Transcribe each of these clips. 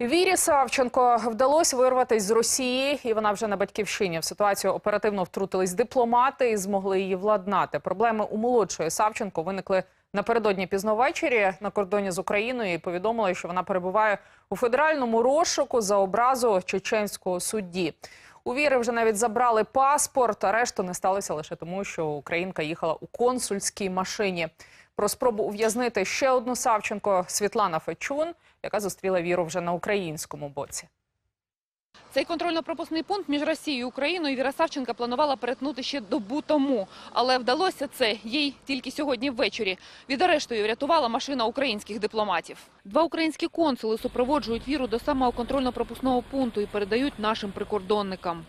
Вірі Савченко вдалося вирватися з Росії, і вона вже на батьківщині. В ситуацію оперативно втрутились дипломати і змогли її владнати. Проблеми у молодшої Савченко виникли напередодні пізно ввечері на кордоні з Україною. І повідомили, що вона перебуває у федеральному розшуку за образу чеченського судді. У Віри вже навіть забрали паспорт. Арешту не сталося лише тому, що українка їхала у консульській машині. Про спробу ув'язнити ще одну Савченко Світлана Фечун, яка зустріла віру вже на українському боці. Цей контрольно-пропускний пункт між Росією і Україною Віра Савченка планувала перетнути ще добу тому. Але вдалося це їй тільки сьогодні ввечері. Від арешту її врятувала машина українських дипломатів. Два українські консули супроводжують Віру до самого контрольно-пропускного пункту і передають нашим прикордонникам.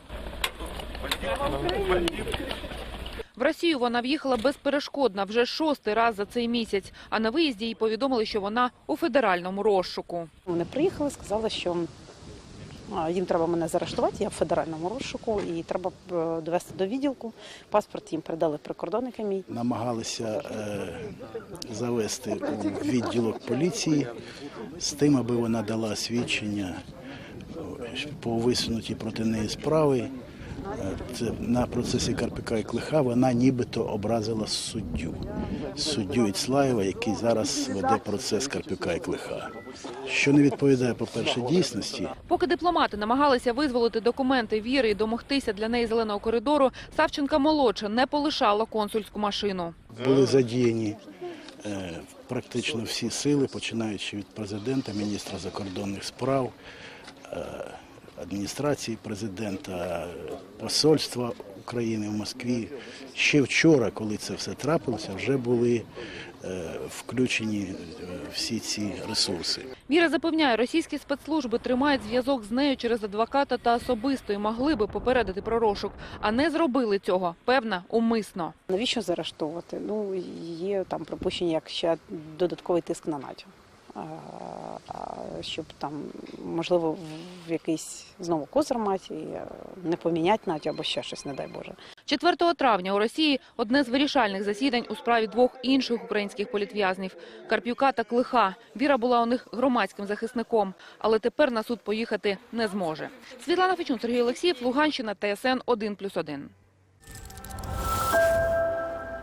В Росію вона в'їхала безперешкодно вже шостий раз за цей місяць. А на виїзді їй повідомили, що вона у федеральному розшуку. Вони приїхали, сказали, що їм треба мене заарештувати, я в федеральному розшуку, і треба е, довести до відділку. Паспорт їм передали прикордонники мій. намагалися е, завести у відділок поліції з тим, аби вона дала свідчення по висунутій проти неї справи. Е, Це на процесі Карпика і Клиха вона нібито образила суддю. Суддю Іцлаєва, який зараз веде процес Карпюка і Клиха. Що не відповідає, по-перше, дійсності, Поки дипломати намагалися визволити документи Віри і домогтися для неї зеленого коридору, Савченка молодша не полишала консульську машину. були задіяні е, практично всі сили, починаючи від президента, міністра закордонних справ, е, адміністрації президента, посольства України в Москві. Ще вчора, коли це все трапилося, вже були е, включені е, всі ці ресурси. Віра запевняє, російські спецслужби тримають зв'язок з нею через адвоката та особисто і могли би попередити про розшук, а не зробили цього, певна, умисно. Навіщо заарештовувати? Ну є там припущення, як ще додатковий тиск на НАТО. Щоб там можливо в якийсь знову козир мати, е, не поміняти НАТО або ще щось, не дай Боже. 4 травня у Росії одне з вирішальних засідань у справі двох інших українських політв'язнів – Карпюка та Клиха. Віра була у них громадським захисником, але тепер на суд поїхати не зможе. Світлана Фечун, Сергій Олексіїв, Луганщина, ТСН 1+,1.